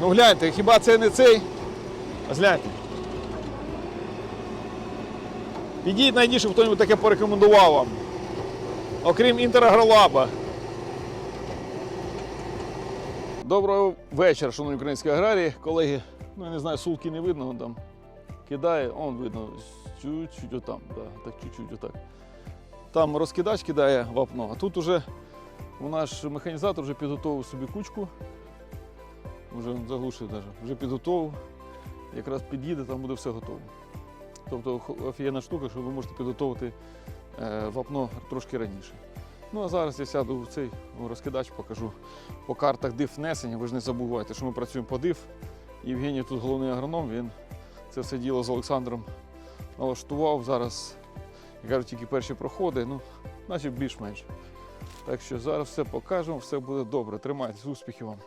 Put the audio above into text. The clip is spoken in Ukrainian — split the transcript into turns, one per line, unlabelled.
Ну гляньте, хіба це не цей? Гляньте. Підіть, найдіть, щоб хтось таке порекомендував вам. Окрім інтерагролаба. Доброго вечора, шановні українські аграрії. Колеги, ну я не знаю, сулки не видно, он там кидає, он видно, чуть-чуть отам, да, так чуть-чуть отак. Там розкидач кидає вапно, а тут уже у наш механізатор вже підготував собі кучку. Вже заглушив навіть, вже підготував. Якраз під'їде, там буде все готово. Тобто офігенна штука, що ви можете підготувати е, вапно трошки раніше. Ну а зараз я сяду в цей розкидач, покажу по картах див внесення. Ви ж не забувайте, що ми працюємо по див. Євгеній тут головний агроном, він це все діло з Олександром налаштував. Зараз, я кажу, тільки перші проходи, ну, наче більш-менш. Так що зараз все покажемо, все буде добре. Тримайтесь, успіхів вам.